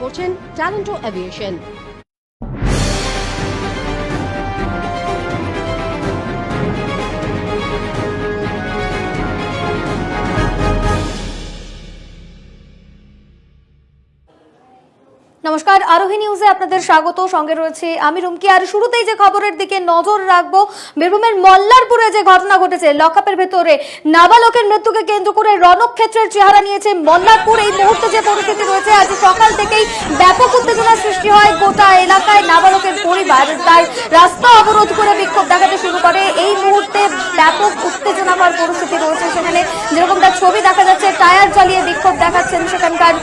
করছেন ট্যালেন্টো অ্যাভিয়েশন নমস্কার, আরোহী নিউজে আপনাদের স্বাগত। সঙ্গে রয়েছে আমি রুমকি। আর শুরুতেই যে খবরের দিকে নজর রাখব, বীরভূমের মল্লারপুরে যে ঘটনা ঘটেছে, লকআপের ভেতরে নাবালকের মৃত্যুকে কেন্দ্র করে রণক্ষেত্রের চেহারা নিয়েছে মল্লারপুর। এই মুহূর্তে যে পরিস্থিতি রয়েছে, আজ সকাল থেকেই ব্যাপক উত্তেজনা সৃষ্টি হয় গোটা এলাকায় নাবালকের পরিবার। তাই রাস্তা অবরোধ করে বিক্ষোভ দেখাতে শুরু করে। এই মুহূর্তে ব্যাপক উত্তেজনাকর পরিস্থিতি রয়েছে সেখানে। যেরকমটা ছবি দেখা যাচ্ছে, টায়ার জ্বালিয়ে বিক্ষোভ দেখাচ্ছেন সেখানকার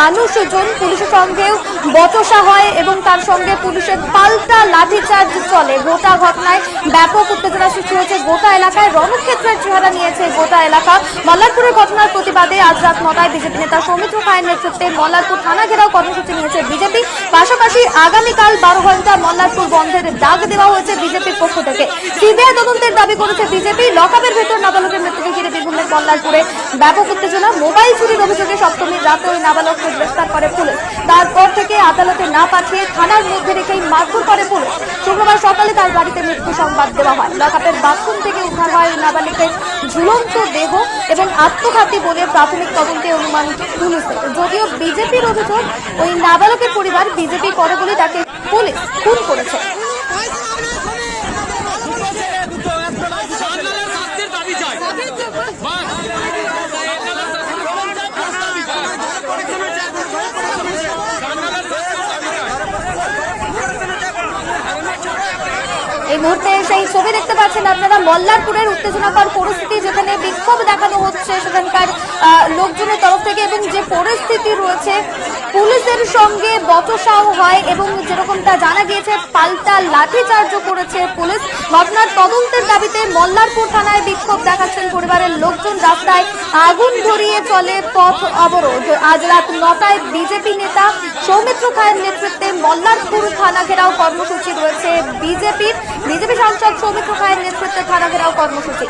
মানুষজন। পুলিশের সঙ্গেও বচসা হয় এবং তার সঙ্গে পুলিশের পাল্টা লাঠিচার্জ চলে। গোটা ঘটনায় ব্যাপক উত্তেজনা সৃষ্টি হয়েছে গোটা এলাকায়। রণক্ষেত্রের চেহারা নিয়েছে গোটা এলাকা। মল্লারপুরের ঘটনার প্রতিবাদে আজ রাত নটায় বিজেপি নেতা সৌমিত্র খায়ের নেতৃত্বে মল্লারপুর থানা ঘেরাও কর্মসূচি নিয়েছে বিজেপি। পাশাপাশি আগামীকাল বারো ঘণ্টা মল্লারপুর বন্ধের ডাক দেওয়া হয়েছে বিজেপির পক্ষ থেকে। সিবিআই তদন্তের দাবি করেছে বিজেপি। লকআপের ভেতর নাবালকের মৃত্যুকে ঘিরে বীরভূমের মল্লারপুরে ব্যাপক উত্তেজনা। মোবাইল চুরির অভিযোগে সপ্তমীর রাতে ওই নাবালককে গ্রেফতার করে পুলিশ। তারপর থেকে আদালতে না পাঠিয়ে থানার মধ্যে রেখেই মারধর করে পুলিশ। শুক্রবার সকালে তার বাড়িতে মৃত্যু সংবাদ দেওয়া হয়। লকআপের বাথরুম থেকে উদ্ধার হয় নাবালিকের ঝুলন্ত দেহ এবং আত্মঘাতী বলে প্রাথমিক তদন্তে অনুমান পুলিশের যদিও বিজেপির অভিযোগ, ওই নাবালকের পরিবার বিজেপি করে বলে তাকে পুলিশ খুন করেছে সান্নালের শাস্তির দাবি চাই বাস সান্নালের শাস্তির দাবি চাই এই মুহূর্তে সেই ছবি দেখতে পাচ্ছেন আপনারা। মল্লারপুরের উত্তেজনাকর পরিস্থিতি যেখানে বিক্ষোভ দেখানো হচ্ছে সেখানকার লোকজনের তরফ থেকে এবং যে পরিস্থিতি রয়েছে, পুলিশের সঙ্গে বচসাও হয় এবং যেরকমটা জানা গিয়েছে, পাল্টা লাঠিচার্জ করেছে পুলিশ। ঘটনার তদন্তের দাবিতে মল্লারপুর থানায় বিক্ষোভ দেখাচ্ছেন পরিবারের লোকজন। রাস্তায় আগুন ধরিয়ে চলে পথ অবরোধ। আজ রাত নটায় বিজেপি নেতা সৌমিত্র খায়ের নেতৃত্বে মল্লারপুর থানা ঘেরাও কর্মসূচি রয়েছে বিজেপির। বিজেপি সাংসদ সৌমিত্র খায়ের নেতৃত্বে থানা ঘেরাও কর্মসূচি।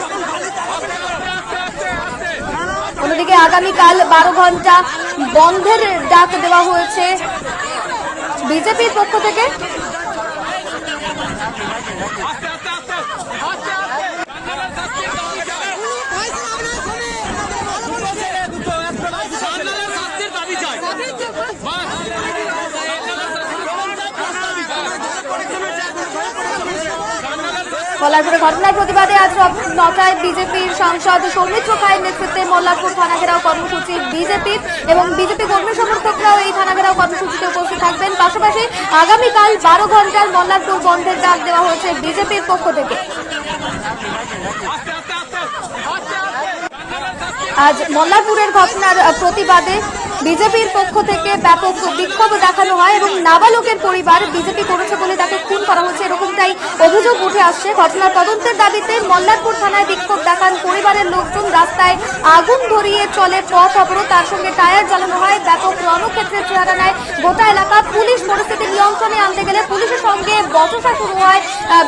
অন্যদিকে আগামীকাল বারো ঘণ্টা বন্ধের ডাক দেওয়া হয়েছে বিজেপির পক্ষ থেকে। মল্লারপুরে ঘটনার প্রতিবাদে আজ নটায় বিজেপির সাংসদ সৌমিত্র খায়ের নেতৃত্বে মল্লারপুর থানা ঘেরাও কর্মসূচি বিজেপির এবং বিজেপি কর্মী সমর্থকরাও এই থানা ঘেরাও কর্মসূচিতে উপস্থিত থাকবেন। পাশাপাশি আগামীকাল বারো ঘণ্টার মল্লারপুর বন্ধের ডাক দেওয়া হয়েছে বিজেপির পক্ষ থেকে। আজ মল্লারপুরের ঘটনার প্রতিবাদে বিজেপির পক্ষ থেকে ব্যাপক বিক্ষোভ দেখানো হয় এবং নাবালকের পরিবার বিজেপি করেছে বলে তাকে খুন করা হচ্ছে। এরকমটাই অভিযোগ উঠে আসছে। ঘটনার তদন্তের দাবিতে মল্লারপুর থানায় বিক্ষোভ দেখান পরিবারের লোকজন। রাস্তায় আগুন ধরিয়ে চলে পথ অবরোধ। তার সঙ্গে টায়ার জ্বালানো হয়। ব্যাপক রণক্ষেত্রের চেহারা নেয় গোটা এলাকা পুলিশ পরিস্থিতি নিয়ন্ত্রণে আনতে গেলে পুলিশের সঙ্গে বচসা শুরু হয়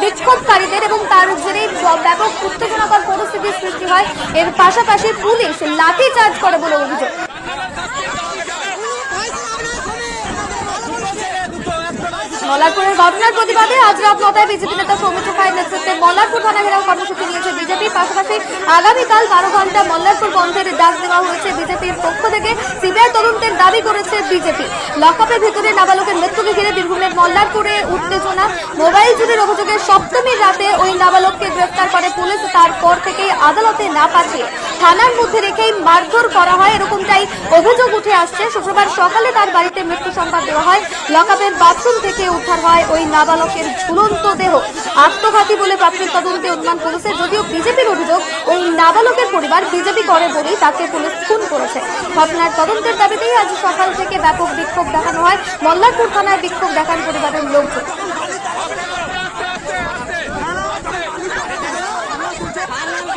বিক্ষোভকারীদের এবং তার জেরেই ব্যাপক উত্তেজনাকর পরিস্থিতির সৃষ্টি হয়। এর পাশাপাশি পুলিশ লাঠি চার্জ করে বলে অভিযোগ। মল্লারপুরের ঘটনার প্রতিবাদে আজ রাত নটায় বিজেপি নেতা সৌমিত্র খায়ের নেতৃত্বে মল্লারপুর থানা ঘেরাও কর্মসূচি নিয়েছে পাশাপাশি আগামীকাল বারো ঘণ্টা মল্লারপুর বন্ধের ডাক দেওয়া হয়েছে বিজেপির পক্ষ থেকে। সিবিআই তদন্তের দাবি করেছে বিজেপি। লকআপের ভিতরে নাবালকের মৃত্যুকে ঘিরে বীরভূমের মল্লারপুরে উত্তেজনা। মোবাইল চুরির অভিযোগে সপ্তমীর রাতে ওই নাবালককে গ্রেফতার করে পুলিশ তারপর থেকেই আদালতে না পাঠিয়ে থানার মধ্যে রেখেই মারধর করা হয় এরকমটাই অভিযোগ উঠে আসছে। শুক্রবার সকালে তার বাড়িতে মৃত্যু সংবাদ দেওয়া হয়। লকআপের বাথরুম থেকে উদ্ধার হয় ওই নাবালকের ঝুলন্ত দেহ। আত্মঘাতী বলে প্রাথমিক তদন্তে অনুমান পুলিশের, যদিও বিজেপির অভিযোগ ওই নাবালকের পরিবার বিজেপি করে বলেই তাকে পুলিশ খুন করেছে। ঘটনার তদন্তের দাবিতেই আজ সকাল থেকে ব্যাপক বিক্ষোভ দেখানো হয়। মল্লারপুর থানায় বিক্ষোভ দেখান পরিবারের লোকজন।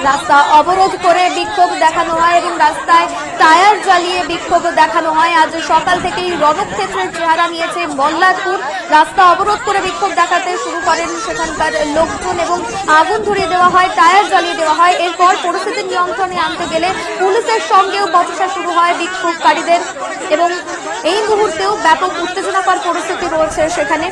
রাস্তা অবরোধ করে বিক্ষোভ দেখানো হয় এবং রাস্তায় টায়ার জ্বালিয়ে বিক্ষোভ দেখানো হয়। আজ সকাল থেকেই রণক্ষেত্রের চেহারা নিয়েছে মল্লারপুর। রাস্তা অবরোধ করে বিক্ষোভ দেখাতে শুরু করেন সেখানকার লোকজন এবং আগুন ধরিয়ে দেওয়া হয়, টায়ার জ্বালিয়ে দেওয়া হয়। এরপর পরিস্থিতি নিয়ন্ত্রণে আনতে গেলে পুলিশের সঙ্গেও বচসা শুরু হয় বিক্ষোভকারীদের এবং এই মুহূর্তেও ব্যাপক উত্তেজনাকর পরিস্থিতি রয়েছে সেখানে।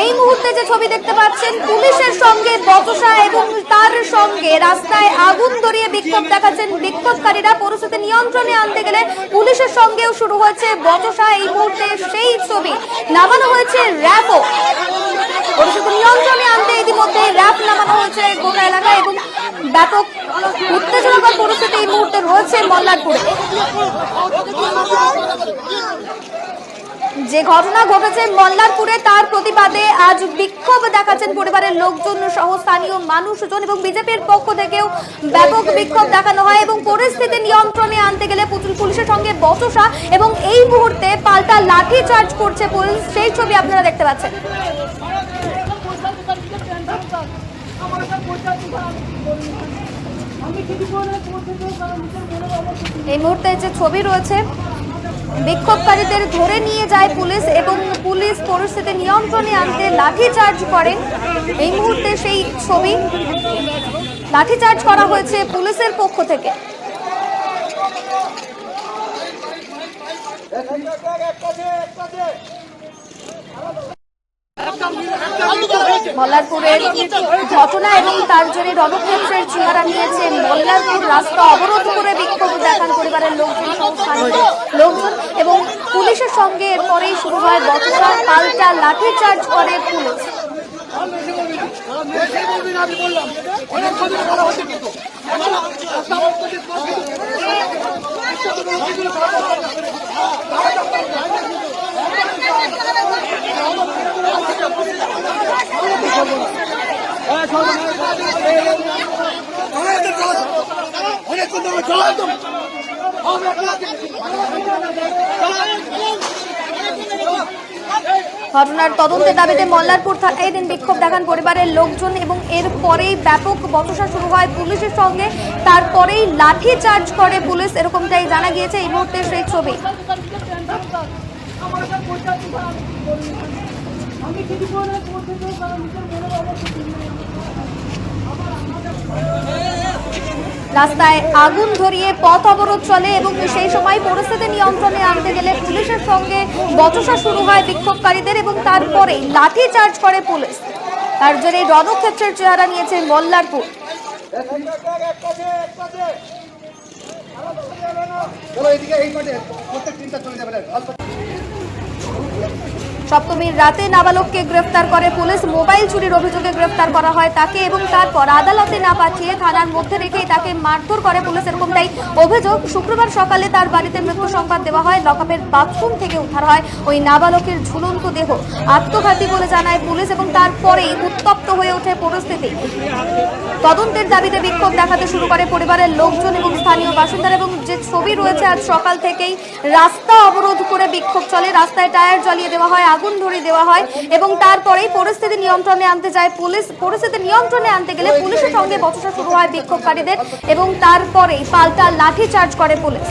এই মুহূর্তে যে ছবি দেখতে পাচ্ছেন, পুলিশের সঙ্গে বচসা এবং তার সঙ্গে রাস্তায় আগুন ধরিয়ে বিক্ষোভ দেখাচ্ছেন বিক্ষোভকারীরা। পরিস্থিতি নিয়ন্ত্রণে আনতে গেলে পুলিশের সঙ্গেও শুরু হয়েছে বচসা। এই মুহূর্তে সেই ছবি নামানো হয়েছে র্যাপও। পরিস্থিতি নিয়ন্ত্রণে আনতে ইতিমধ্যে র্যাপ নামানো হয়েছে গোটা এলাকায় এবং ব্যাপক উত্তেজনাকর পরিস্থিতি এই মুহূর্তে রয়েছে মল্লারপুরে। যে ঘটনা ঘটেছে মল্লারপুরে, তার প্রতিবাদে আজ বিক্ষোভ দেখাচ্ছেন পরিবারের লোকজন সহ স্থানীয় মানুষজন এবং বিজেপির পক্ষ থেকেও ব্যাপক বিক্ষোভ দেখানো হয় এবং পরিস্থিতি নিয়ন্ত্রণে আনতে গেলে পুলিশের সঙ্গে বচসা এবং এই মুহূর্তে পাল্টা লাঠি চার্জ করছে পুলিশ। সেই ছবি আপনারা দেখতে পাচ্ছেন। এই মুহূর্তে যে ছবি রয়েছে বিক্ষোভকারীদের ধরে নিয়ে যায় পুলিশ এবং পুলিশ পরিস্থিতি নিয়ন্ত্রণে আনতে লাঠিচার্জ করেন। এই মুহূর্তে সেই ছবি লাঠিচার্জ করা হয়েছে পুলিশের পক্ষ থেকে। মল্লারপুরের ঘটনা এবং তার জন্য রণক্ষেত্রের চেহারা নিয়েছে মল্লারপুর রাস্তা অবরোধ করে বিক্ষোভ দেখান পরিবারের লোকজন লোকজন এবং পুলিশের সঙ্গে এরপরেই শুরু হয় বচসা, পাল্টা লাঠিচার্জ করে পুলিশ। ঘটনার তদন্তের দাবিতে মল্লারপুর থানায় দিন বিক্ষোভ দেখান পরিবারের লোকজন এবং এরপরেই ব্যাপক বচসা শুরু হয় পুলিশের সঙ্গে। তারপরেই লাঠি চার্জ করে পুলিশ, এরকমটাই জানা গিয়েছে এই মুহূর্তে সেই ছবি। আমি রাস্তায় আগুন ধরিয়ে পথ অবরোধ চলে এবং সেই সময় পরিস্থিতি নিয়ন্ত্রণে আনতে গেলে পুলিশের সঙ্গে বচসা শুরু হয় বিক্ষোভকারীদের এবং তারপরেই লাঠি চার্জ করে পুলিশ। তার জন্য রণক্ষেত্রের চেহারা নিয়েছে মল্লারপুর। এদিকে এই সপ্তমীর রাতে নাবালককে গ্রেফতার করে পুলিশ। মোবাইল চুরির অভিযোগে গ্রেফতার করা হয় তাকে এবং তারপর আদালতে না পাঠিয়ে থানার মধ্যে রেখেই তাকে মারধর করে পুলিশ এরকমটাই অভিযোগ। শুক্রবার সকালে তার বাড়িতে মৃত্যু সংবাদ দেওয়া হয়। লকআপের বাথরুম থেকে উদ্ধার হয় ওই নাবালকের ঝুলন্ত দেহ। আত্মঘাতী বলে জানায় পুলিশ এবং তারপরেই উত্তপ্ত হয়ে ওঠে পরিস্থিতি। তদন্তের দাবিতে বিক্ষোভ দেখাতে শুরু করে পরিবারের লোকজন এবং স্থানীয় বাসিন্দারা এবং যে ছবি রয়েছে আজ সকাল থেকেই রাস্তা অবরোধ করে বিক্ষোভ চলে। রাস্তায় টায়ার জ্বালিয়ে দেওয়া হয়। আগুন ধরিয়ে দেওয়া হয় এবং তারপরেই পরিস্থিতি নিয়ন্ত্রণে আনতে যায় পুলিশ। পরিস্থিতি নিয়ন্ত্রণে আনতে গেলে পুলিশের সঙ্গে বচসা শুরু হয় বিক্ষোভকারীদের এবং তারপরেই পাল্টা লাঠি চার্জ করে পুলিশ।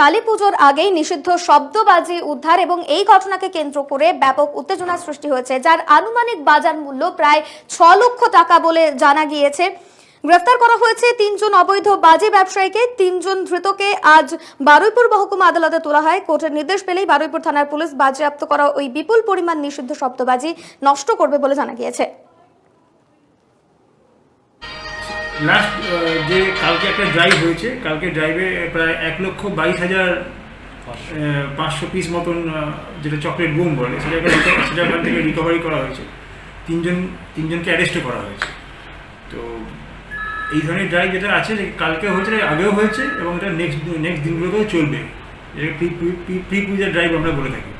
কালী পুজোর আগেই নিষিদ্ধ শব্দবাজি, উদ্ধার এবং এই ঘটনাকে কেন্দ্র করে ব্যাপক উত্তেজনা সৃষ্টি হয়েছে, যার আনুমানিক বাজার মূল্য প্রায় ছ লক্ষ টাকা বলে জানা গিয়েছে। গ্রেফতার করা হয়েছে তিনজন অবৈধ বাজি ব্যবসায়ীকে, তিনজন ধৃতকে। আজ বারুইপুর মহকুমা আদালতে তোলা হয়। কোর্টের নির্দেশ পেলেই বারুইপুর থানার পুলিশ বাজেয়াপ্ত করা ওই বিপুল পরিমাণ নিষিদ্ধ শব্দবাজি নষ্ট করবে বলে জানা গিয়েছে। লাস্ট যে কালকে একটা ড্রাইভ হয়েছে কালকে ড্রাইভে প্রায় এক লক্ষ বাইশ হাজার পাঁচশো পিস মতন যেটা চকলেট বুম বলে রিক- সেটা ওখান থেকে রিকভারি করা হয়েছে তিনজন তিনজনকে অ্যারেস্টও করা হয়েছে তো এই ধরনের ড্রাইভ যেটা আছে কালকে হয়েছে আগেও হয়েছে এবং এটা নেক্সট নেক্সট দিনগুলোতেও চলবে এটা প্রি প্রি পূজার ড্রাইভ আমরা বলে থাকি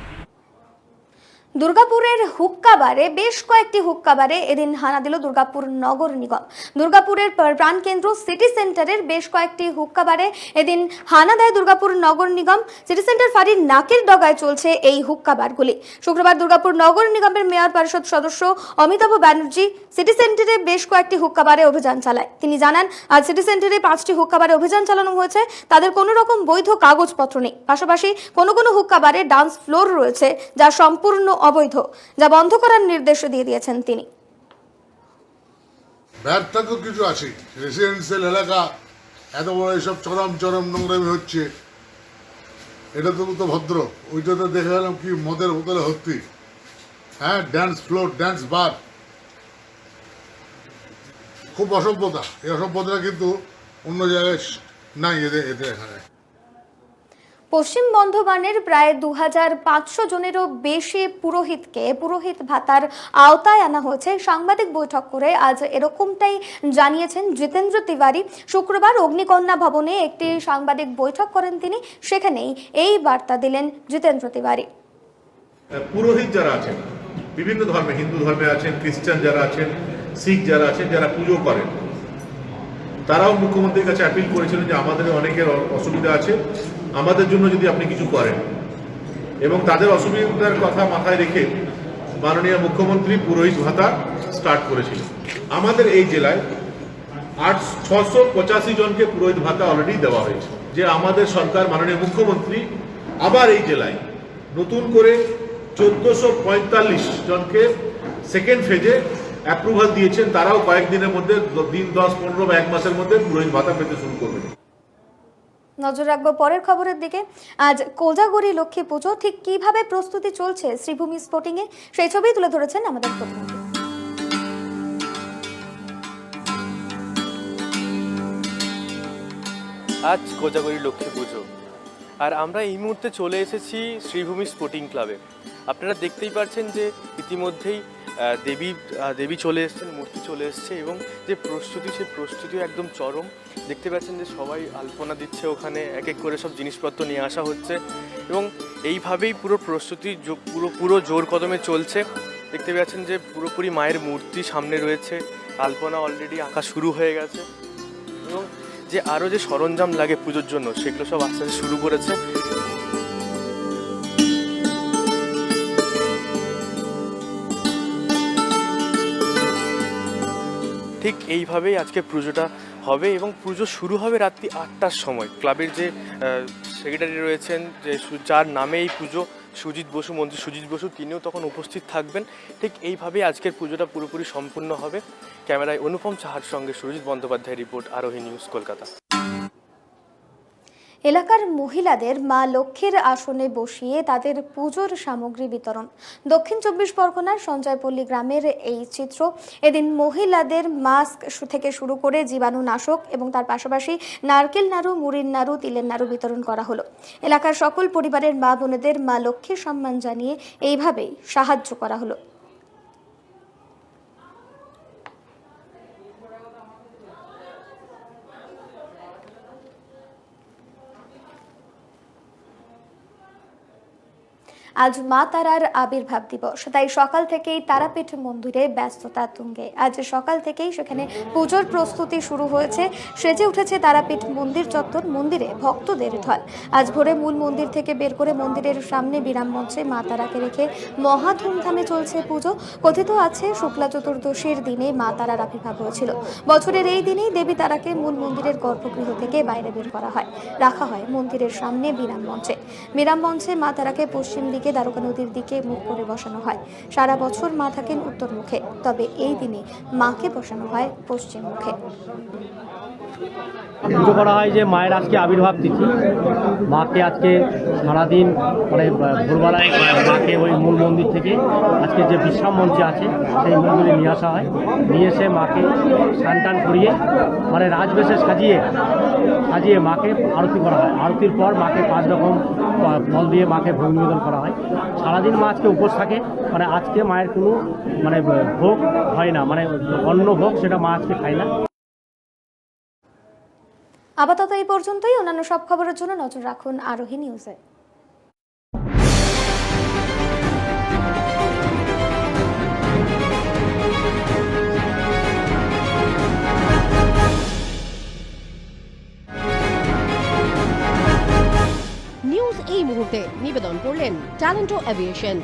দুর্গাপুরের হুক্কাবারে, বেশ কয়েকটি হুক্কাবারে এদিন হানা দিল দুর্গাপুর নগর নিগম। দুর্গাপুরের প্রাণকেন্দ্র সিটি সেন্টারের বেশ কয়েকটি হুক্কাবারে এদিন হানা দেয় দুর্গাপুর নগর নিগম। সিটি সেন্টার ফাঁড়ির নাকের ডগায় চলছে এই হুক্কাবারগুলি। শুক্রবার দুর্গাপুর নগর নিগমের মেয়র পরিষদ সদস্য অমিতাভ ব্যানার্জি সিটি সেন্টারে বেশ কয়েকটি হুক্কাবারে অভিযান চালায়। তিনি জানান, আজ সিটি সেন্টারে পাঁচটি হুক্কাবারে অভিযান চালানো হয়েছে। তাদের কোনো রকম বৈধ কাগজপত্র নেই। পাশাপাশি কোনো কোনো হুক্কাবারে ডান্স ফ্লোর রয়েছে, যা সম্পূর্ণ অবৈধ, যা বন্ধ করার নির্দেশ দিয়ে দিয়েছেন তিনি। ব্যর্থ তো কিছু আছে। রেসিডেন্সিয়াল এলাকা, এত বড় এইসব চরম চরম নোংরামি হচ্ছে। এটা তো তো ভদ্র। ওইটাতে দেখে গেলাম কি মদের বোতলে ভর্তি। হ্যাঁ ড্যান্স ফ্লোর ড্যান্স বার খুব অসভ্যতা। এই অসভ্যতা কিন্তু অন্য জায়গায় নাই, এদের এদের এখানে। পশ্চিম বর্ধমানের প্রায় দু হাজার পাঁচশো জনেরও বেশি পুরোহিতকে পুরোহিত ভাতার আওতায় আনা হয়েছে। সাংবাদিক বৈঠক করে আজ এরকমটাই জানিয়েছেন জিতেন্দ্র তিওয়ারি। শুক্রবার অগ্নিকন্যা ভবনে একটি সাংবাদিক বৈঠক করেন তিনি। সেখানেই এই বার্তা দিলেন জিতেন্দ্র তিওয়ারি। পুরোহিত যারা আছেন, বিভিন্ন ধর্মে, হিন্দু ধর্মে আছেন, খ্রিস্টান যারা আছেন, শিখ যারা আছেন, যারা পুজো করেন, তারাও মুখ্যমন্ত্রীর কাছে অ্যাপিল করেছিলেন যে আমাদের অনেকের অসুবিধা আছে। আমাদের জন্য যদি আপনি কিছু করেন। এবং তাদের অসুবিধার কথা মাথায় রেখে মাননীয় মুখ্যমন্ত্রী পুরোহিত ভাতা স্টার্ট করেছিলেন। আমাদের এই জেলায় আট, ছশো পঁচাশি জনকে পুরোহিত ভাতা অলরেডি দেওয়া হয়েছে। যে আমাদের সরকার মাননীয় মুখ্যমন্ত্রী আবার এই জেলায় নতুন করে চোদ্দশো পঁয়তাল্লিশ জনকে সেকেন্ড ফেজে অ্যাপ্রুভাল দিয়েছেন। তারাও কয়েকদিনের মধ্যে, দিন দশ, পনেরো বা এক মাসের মধ্যে পুরোহিত ভাতা পেতে শুরু করবেন। নজর রাখব পরের খবরের দিকে। আজ কোজাগরি লক্ষ্মী পুজো, ঠিক কীভাবে প্রস্তুতি চলছে শ্রীভূমি স্পোর্টিং এ? সেই ছবি তুলে ধরেছেন আমাদের প্রতিনিধি। আজ কোজাগরি লক্ষ্মী পুজো। আর আমরা এই মুহূর্তে চলে এসেছি শ্রীভূমি স্পোর্টিং ক্লাবে আপনারা দেখতেই পাচ্ছেন যে ইতিমধ্যেই দেবী দেবী চলে এসেছেন, মূর্তি চলে এসছে এবং যে প্রস্তুতি, সেই প্রস্তুতিও একদম চরম। দেখতে পাচ্ছেন যে সবাই আলপনা দিচ্ছে ওখানে, এক এক করে সব জিনিসপত্র নিয়ে আসা হচ্ছে এবং এইভাবেই পুরো প্রস্তুতি পুরো পুরো জোর কদমে চলছে। দেখতে পাচ্ছেন যে পুরোপুরি মায়ের মূর্তি সামনে রয়েছে। আলপনা অলরেডি আঁকা শুরু হয়ে গেছে এবং যে আরও যে সরঞ্জাম লাগে পুজোর জন্য, সেগুলো সব আস্তে আস্তে শুরু করেছে। ঠিক এইভাবেই আজকে পুজোটা হবে এবং পুজো শুরু হবে রাত্রি আটটার সময়। ক্লাবের যে সেক্রেটারি রয়েছেন, যে যার নামে এই পুজো সুজিত বসু, মন্ত্রী সুজিত বসু, তিনিও তখন উপস্থিত থাকবেন। ঠিক এইভাবেই আজকের পুজোটা পুরোপুরি সম্পূর্ণ হবে। ক্যামেরায় অনুপম চাহার সঙ্গে সুরজিৎ বন্দ্যোপাধ্যায় রিপোর্ট, আরোহী নিউজ কলকাতা। এলাকার মহিলাদের মা লক্ষ্মীর আসনে বসিয়ে তাদের পুজোর সামগ্রী বিতরণ। দক্ষিণ চব্বিশ পরগনার সঞ্জয়পল্লী গ্রামের এই চিত্র। এদিন মহিলাদের মাস্ক থেকে শুরু করে জীবাণুনাশক এবং তার পাশাপাশি নারকেল নাড়ু, মুড়ির নাড়ু, তিলের নাড়ু বিতরণ করা হলো। এলাকার সকল পরিবারের মা বোনেদের মা লক্ষ্মীর সম্মান জানিয়ে এইভাবেই সাহায্য করা হলো। আজ মা তারার আবির্ভাব দিবস। তাই সকাল থেকেই তারাপীঠ মন্দিরে ব্যস্ততা তুঙ্গে। আজ সকাল থেকেই সেখানে পুজোর প্রস্তুতি শুরু হয়েছে। সেজে উঠেছে তারাপীঠ মন্দির চত্বর, মন্দিরে ভক্তদের ঢল। আজ ভোরে মূল মন্দির থেকে বের করে মন্দিরের সামনে বিরাম মঞ্চে মা তারাকে রেখে মহা ধুমধামে চলছে পুজো। কথিত আছে, শুক্লা চতুর্দশীর দিনে মা তারার আবির্ভাব হয়েছিল। বছরের এই দিনেই দেবী তারাকে মূল মন্দিরের গর্ভগৃহ থেকে বাইরে বের করা হয়। রাখা হয় মন্দিরের সামনে বিরাম মঞ্চে। বিরাম মঞ্চে মা তারাকে পশ্চিম দিকে দ্বারকা নদীর দিকে মুখ করে বসানো হয়। সারা বছর মা থাকেন উত্তর মুখে। তবে এই দিনে মাকে বসানো হয় পশ্চিম মুখে। পুজো করা হয় যে মায়ের আজকে আবির্ভাব তিথি। মাকে আজকে সারাদিন মানে ভোরবেলায় মাকে ওই মূল মন্দির থেকে আজকে যে বিশ্রাম মঞ্চে আছে, সেই মন্দিরে নিয়ে আসা হয়। নিয়ে এসে মাকে স্নান টান করিয়ে মানে রাজবেশে সাজিয়ে সাজিয়ে মাকে আরতি করা হয়। আরতির পর মাকে পাঁচ রকম ফল দিয়ে মাকে ভোগ নিবেদন করা হয়। সারাদিন মা আজকে উপোস থাকে মানে আজকে মায়ের কোনো মানে ভোগ হয় না মানে অন্য ভোগ সেটা মা আজকে খায় না। আপাতত এই পর্যন্তই। অন্যান্য সব খবরের জন্য নজর রাখুন আরোহী নিউজে। নিউজ এই মুহূর্তে নিবেদন করলেন ট্যালেন্টো অ্যাভিয়েশন